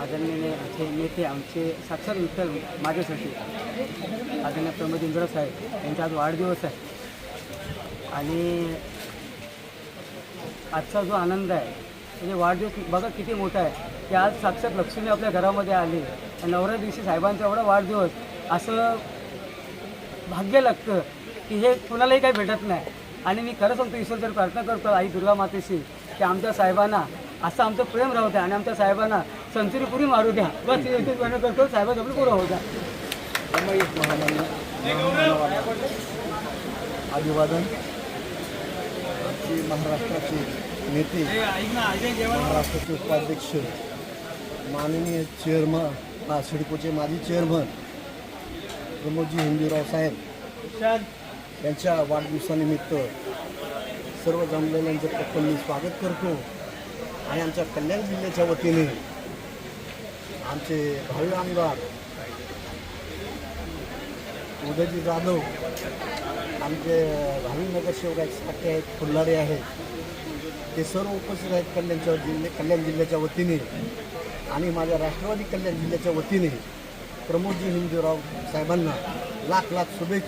आदरणीय आमचे नेते आमचे साक्षर विठ्ठल माझ्यासाठी. आदरणीय प्रमोद इंद्र साहेब यांचा आज वाढदिवस आहे. आणि आजचा जो आनंद आहे म्हणजे वाढदिवस बघा किती मोठा आहे. की आज साक्षात लक्ष्मी आपल्या घरामध्ये आली. आणि नवऱ्या दिवशी साहेबांचा एवढा वाढदिवस. असं भाग्य लागतं की हे कुणालाही काही भेटत नाही. आणि मी खरं सांगतो जर प्रार्थना करतो आई दुर्गा मातेशी की आमच्या साहेबांना असं आमचं प्रेम राहू आहे आणि आमच्या साहेबांना सेंचुरी पुरी मारू द्या. बस एवढीच विनंती करतो साहेबांचं आपलं पुरं महामानवाला अभिवादन महाराष्ट्राचे नेते महाराष्ट्राचे उपाध्यक्ष माननीय चेअरमन हा सिडकोचे माजी चेअरमन प्रमोदजी हिंदूराव साहेब. यांच्या वाढदिवसानिमित्त सर्व जमलेल्यांचं मी स्वागत करतो. आणि आमच्या कल्याण जिल्ह्याच्या वतीने आमचे भावी आमदार उदयजी जाधव आमचे भावी नगरसेवक आहेत साठे आहेत फुल्लारे आहेत. ते सर्व उपस्थित आहेत कल्याणच्या जिल्हे कल्याण जिल्ह्याच्या वतीने आणि माझ्या राष्ट्रवादी कल्याण जिल्ह्याच्या वतीने प्रमोदजी हिंदूराव साहेबांना लाख लाख शुभेच्छा.